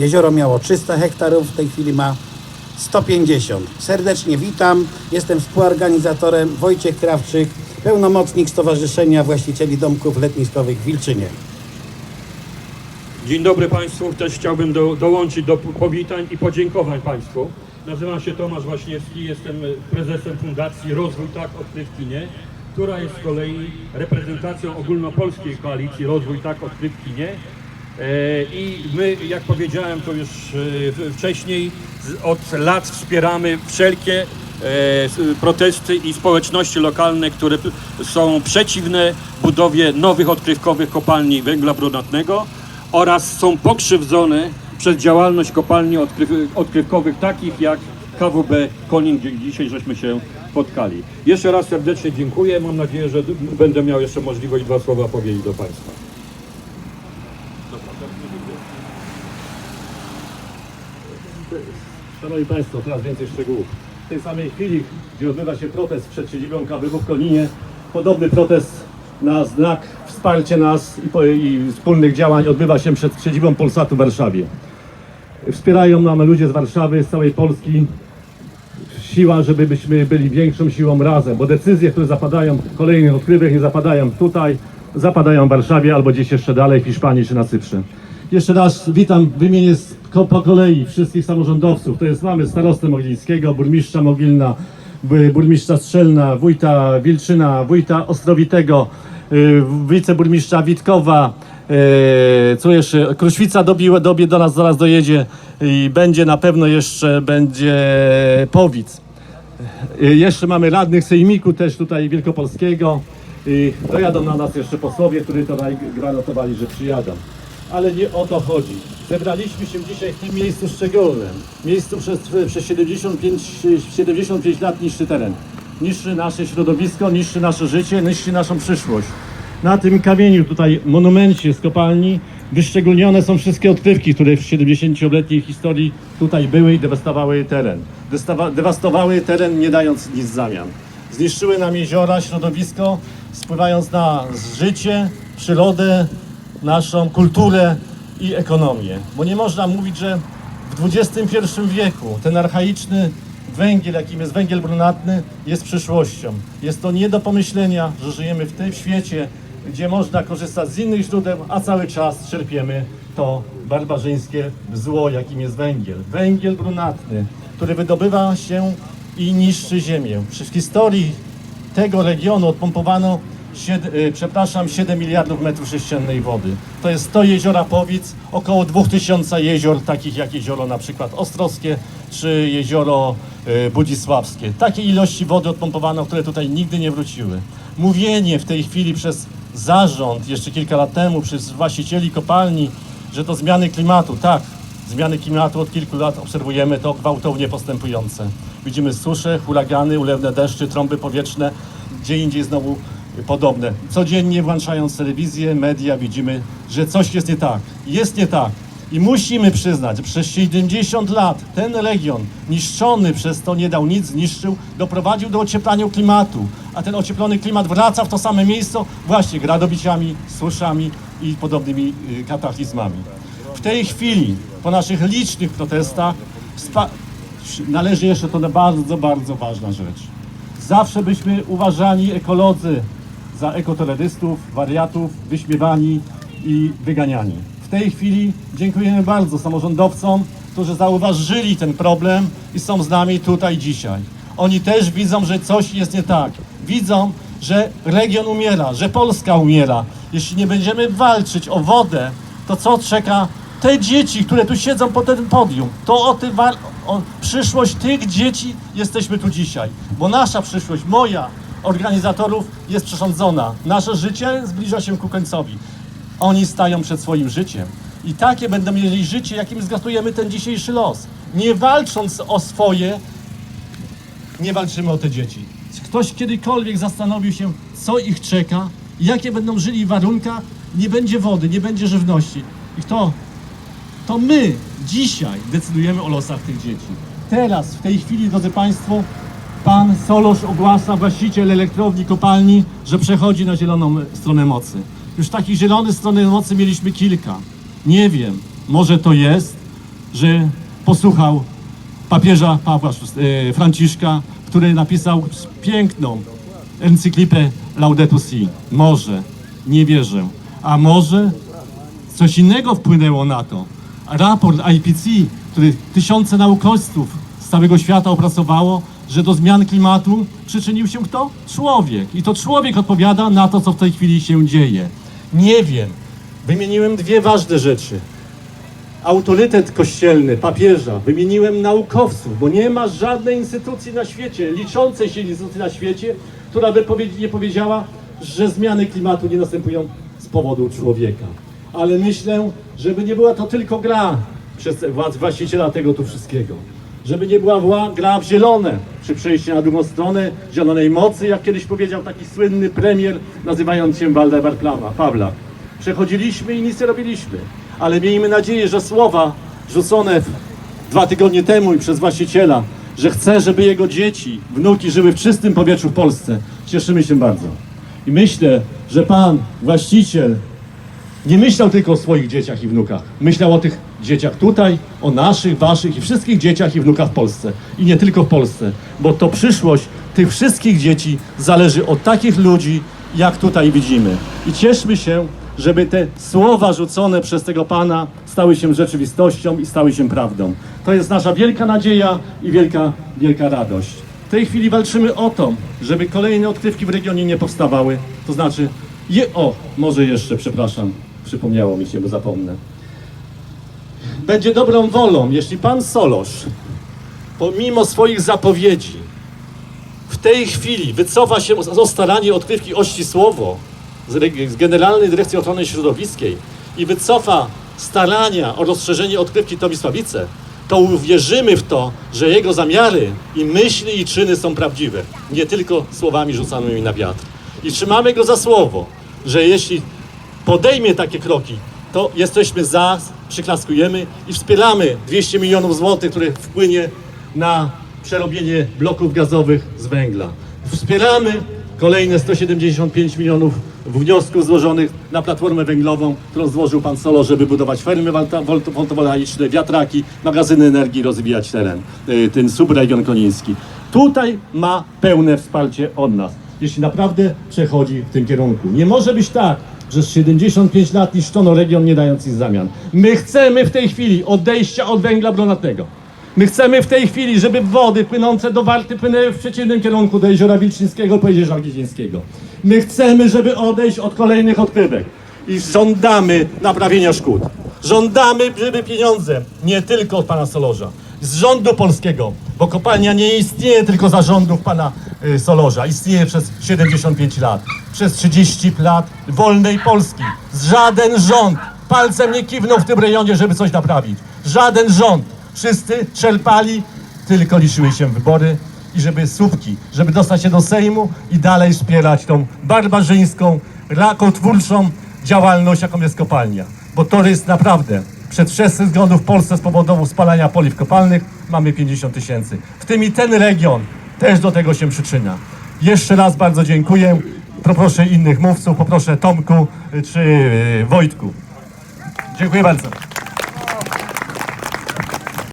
Jezioro miało 300 hektarów, w tej chwili ma 150. Serdecznie witam. Jestem współorganizatorem Wojciech Krawczyk, pełnomocnik Stowarzyszenia Właścicieli Domków Letniskowych w Wilczynie. Dzień dobry Państwu. Też chciałbym do, dołączyć do powitań i podziękowań Państwu. Nazywam się Tomasz Waśniewski, jestem prezesem Fundacji Rozwój Tak Odkrywkinie, która jest z kolei reprezentacją ogólnopolskiej koalicji Rozwój Tak Odkrywkinie. E, I my, jak powiedziałem to już e, wcześniej, od lat wspieramy wszelkie e, protesty i społeczności lokalne, które są przeciwne budowie nowych odkrywkowych kopalni węgla brunatnego oraz są pokrzywdzone przez działalność kopalni odkryw, odkrywkowych takich jak KWB Konin, gdzie dzisiaj żeśmy się spotkali. Jeszcze raz serdecznie dziękuję. Mam nadzieję, że będę miał jeszcze możliwość dwa słowa powiedzieć do Państwa. Szanowni Państwo, teraz więcej szczegółów. W tej samej chwili, gdzie odbywa się protest przed siedzibą KBW w Koninie, podobny protest na znak wsparcia nas i, i wspólnych działań odbywa się przed siedzibą Polsatu w Warszawie. Wspierają nam ludzie z Warszawy, z całej Polski. Siła, żebyśmy byli większą siłą razem, bo decyzje, które zapadają kolejnych odkrywek nie zapadają tutaj, zapadają w Warszawie albo gdzieś jeszcze dalej w Hiszpanii czy na Cyprze. Jeszcze raz witam, wymienię z, ko, po kolei wszystkich samorządowców. To jest mamy starostę Mogilickiego, burmistrza Mogilna, bu- burmistrza Strzelna, wójta Wilczyna, wójta Ostrowitego, y, wiceburmistrza Witkowa, y, co jeszcze, Kruszwica dobiła, dobie do nas zaraz dojedzie i będzie na pewno jeszcze, będzie Powic. Y, Jeszcze mamy radnych sejmiku też tutaj wielkopolskiego. I dojadą na nas jeszcze posłowie, którzy tutaj gwarantowali, że przyjadą. Ale nie o to chodzi. Zebraliśmy się dzisiaj w tym miejscu szczególnym. Miejscu przez, przez 75, 75 lat niszczy teren. Niszczy nasze środowisko, niszczy nasze życie, niszczy naszą przyszłość. Na tym kamieniu, tutaj monumencie z kopalni, wyszczególnione są wszystkie odkrywki, które w 70-letniej historii tutaj były i dewastowały teren. Destawa- Dewastowały teren, nie dając nic w zamian. Zniszczyły nam jeziora, środowisko, spływając na życie, przyrodę, naszą kulturę i ekonomię. Bo nie można mówić, że w XXI wieku ten archaiczny węgiel, jakim jest węgiel brunatny, jest przyszłością. Jest to nie do pomyślenia, że żyjemy w tym świecie, gdzie można korzystać z innych źródeł, a cały czas czerpiemy to barbarzyńskie zło, jakim jest węgiel. Węgiel brunatny, który wydobywa się i niszczy ziemię. W historii tego regionu odpompowano sied- y, przepraszam, 7 miliardów metrów sześciennej wody. To jest 100 jeziora Powic, około 2000 jezior, takich jak jezioro na przykład Ostrowskie czy jezioro y, Budzisławskie. Takie ilości wody odpompowano, które tutaj nigdy nie wróciły. Mówienie w tej chwili przez zarząd, jeszcze kilka lat temu, przez właścicieli kopalni, że to zmiany klimatu. Tak, zmiany klimatu od kilku lat obserwujemy to gwałtownie postępujące. Widzimy susze, huragany, ulewne deszcze, trąby powietrzne, gdzie indziej znowu podobne. Codziennie włączając telewizję, media widzimy, że coś jest nie tak. Jest nie tak. I musimy przyznać, że przez 70 lat ten region niszczony przez to nie dał nic, zniszczył, doprowadził do ocieplania klimatu. A ten ocieplony klimat wraca w to same miejsce właśnie gradobiciami, suszami i podobnymi y, kataklizmami. W tej chwili, po naszych licznych protestach, należy jeszcze to na bardzo, bardzo ważna rzecz. Zawsze byśmy uważani ekolodzy za ekoterrorystów, wariatów, wyśmiewani i wyganiani. W tej chwili dziękujemy bardzo samorządowcom, którzy zauważyli ten problem i są z nami tutaj dzisiaj. Oni też widzą, że coś jest nie tak. Widzą, że region umiera, że Polska umiera. Jeśli nie będziemy walczyć o wodę, to co czeka te dzieci, które tu siedzą po tym podium? To o, tym o przyszłość tych dzieci jesteśmy tu dzisiaj. Bo nasza przyszłość, moja, organizatorów jest przesądzona. Nasze życie zbliża się ku końcowi. Oni stają przed swoim życiem. I takie będą mieli życie, jakim zgatujemy ten dzisiejszy los. Nie walcząc o swoje, nie walczymy o te dzieci. Ktoś kiedykolwiek zastanowił się, co ich czeka, jakie będą żyli w warunkach, nie będzie wody, nie będzie żywności. I to, to my dzisiaj decydujemy o losach tych dzieci. Teraz, w tej chwili, drodzy Państwo, pan Solosz ogłasza, właściciel elektrowni kopalni, że przechodzi na zieloną stronę mocy. Już takich zielonych stron mocy mieliśmy kilka. Nie wiem, może to jest, że posłuchał papieża Pawła e, Franciszka, który napisał piękną encyklipę Laudato Si. Może, nie wierzę, a może coś innego wpłynęło na to. Raport IPC, który tysiące naukowców z całego świata opracowało, że do zmian klimatu przyczynił się kto? Człowiek. I to człowiek odpowiada na to, co w tej chwili się dzieje. Nie wiem. Wymieniłem dwie ważne rzeczy autorytet kościelny, papieża, wymieniłem naukowców, bo nie ma żadnej instytucji na świecie, liczącej się instytucji na świecie, która by nie powiedziała, że zmiany klimatu nie następują z powodu człowieka. Ale myślę, żeby nie była to tylko gra przez właściciela tego tu wszystkiego. Żeby nie była gra w zielone przy przejściu na drugą stronę zielonej mocy, jak kiedyś powiedział taki słynny premier, nazywając się Waldemar Pawlak. Przechodziliśmy i nic nie robiliśmy, ale miejmy nadzieję, że słowa rzucone dwa tygodnie temu i przez właściciela, że chce, żeby jego dzieci, wnuki żyły w czystym powietrzu w Polsce. Cieszymy się bardzo. I myślę, że pan, właściciel, nie myślał tylko o swoich dzieciach i wnukach. Myślał o tych dzieciach tutaj, o naszych, waszych i wszystkich dzieciach i wnukach w Polsce. I nie tylko w Polsce, bo to przyszłość tych wszystkich dzieci zależy od takich ludzi, jak tutaj widzimy. I cieszmy się, żeby te słowa rzucone przez tego Pana stały się rzeczywistością i stały się prawdą. To jest nasza wielka nadzieja i wielka, wielka radość. W tej chwili walczymy o to, żeby kolejne odkrywki w regionie nie powstawały. To znaczy, je, o, może jeszcze, przepraszam, przypomniało mi się, bo zapomnę. Będzie dobrą wolą, jeśli pan Solosz, pomimo swoich zapowiedzi, w tej chwili wycofa się z staranie odkrywki Ościsłowo z, reg- z Generalnej Dyrekcji Ochrony Środowiskiej i wycofa starania o rozszerzenie odkrywki Tomisławice, to uwierzymy w to, że jego zamiary i myśli i czyny są prawdziwe, nie tylko słowami rzucanymi na wiatr. I trzymamy go za słowo, że jeśli podejmie takie kroki, to jesteśmy za, przyklaskujemy i wspieramy 200 milionów złotych, które wpłynie na przerobienie bloków gazowych z węgla. Wspieramy kolejne 175 milionów wniosków złożonych na platformę węglową, którą złożył pan Solo, żeby budować fermy fotowoltaiczne, wiatraki, magazyny energii, rozwijać teren, y, ten subregion koniński. Tutaj ma pełne wsparcie od nas, jeśli naprawdę przechodzi w tym kierunku. Nie może być tak, że z 75 lat niszczono region, nie dając w zamian. My chcemy w tej chwili odejścia od węgla brunatnego. My chcemy w tej chwili, żeby wody płynące do Warty płynęły w przeciwnym kierunku do Jeziora Wilczyńskiego po Jeziora Gizińskiego. My chcemy, żeby odejść od kolejnych odkrywek i żądamy naprawienia szkód. Żądamy, żeby pieniądze, nie tylko od pana Solorza, z rządu polskiego, bo kopalnia nie istnieje tylko za rządów pana y, Solorza, istnieje przez 75 lat, przez 30 lat wolnej Polski. Żaden rząd palcem nie kiwnął w tym rejonie, żeby coś naprawić. Żaden rząd. Wszyscy czerpali, tylko liczyły się wybory i żeby słupki, żeby dostać się do Sejmu i dalej wspierać tą barbarzyńską, rakotwórczą działalność, jaką jest kopalnia. Bo to jest naprawdę przedwczesny zgonów w Polsce z powodu spalania paliw kopalnych mamy 50 tysięcy. W tym i ten region też do tego się przyczynia. Jeszcze raz bardzo dziękuję. Poproszę innych mówców, poproszę Tomku y, czy y, Wojtku. Dziękuję bardzo.